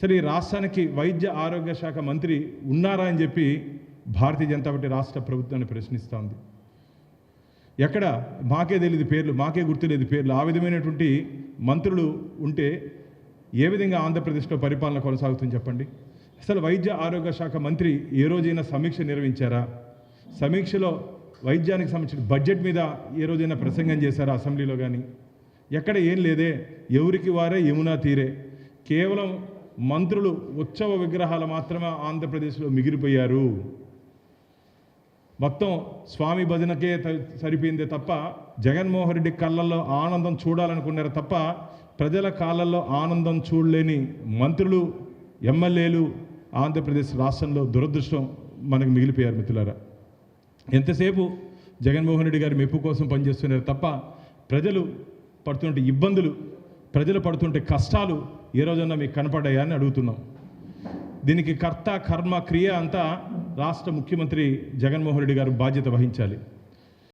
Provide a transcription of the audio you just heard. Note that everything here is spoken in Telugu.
సరే ఈ రాష్ట్రానికి వైద్య ఆరోగ్య శాఖ మంత్రి ఉన్నారా అని చెప్పి భారతీయ జనతా పార్టీ రాష్ట్ర ప్రభుత్వాన్ని ప్రశ్నిస్తూ ఉంది ఎక్కడ? మాకే తెలియదు పేర్లు మాకే గుర్తులేదు పేర్లు. ఆ విధమైనటువంటి మంత్రులు ఉంటే ఏ విధంగా ఆంధ్రప్రదేశ్లో పరిపాలన కొనసాగుతుంది చెప్పండి? అసలు వైద్య ఆరోగ్య శాఖ మంత్రి ఏ రోజైనా సమీక్ష నిర్వహించారా? సమీక్షలో వైద్యానికి సంబంధించిన బడ్జెట్ మీద ఏ రోజైనా ప్రసంగం చేశారా అసెంబ్లీలో కానీ ఎక్కడ ఏం లేదే ఎవరికి వారే యమునా తీరే. కేవలం మంత్రులు ఉత్సవ విగ్రహాలు మాత్రమే ఆంధ్రప్రదేశ్లో మిగిలిపోయారు. మొత్తం స్వామి భజనకే సరిపోయిందే తప్ప జగన్మోహన్ రెడ్డి కళ్ళల్లో ఆనందం చూడాలనుకున్నారు తప్ప ప్రజల కాళ్ళల్లో ఆనందం చూడలేని మంత్రులు ఎమ్మెల్యేలు ఆంధ్రప్రదేశ్ రాష్ట్రంలో దురదృష్టం మనకు మిగిలిపోయారు మిత్రులారా. ఎంతసేపు జగన్మోహన్ రెడ్డి గారి మెప్పు కోసం పనిచేస్తున్నారు తప్ప ప్రజలు పడుతుంటే ఇబ్బందులు ప్రజలు పడుతుంటే కష్టాలు ఏ రోజన్నా మీకు కనపడ్డాయా అని అడుగుతున్నాం. దీనికి కర్త కర్మ క్రియ అంతా రాష్ట్ర ముఖ్యమంత్రి జగన్మోహన్ రెడ్డి గారు బాధ్యత వహించాలి.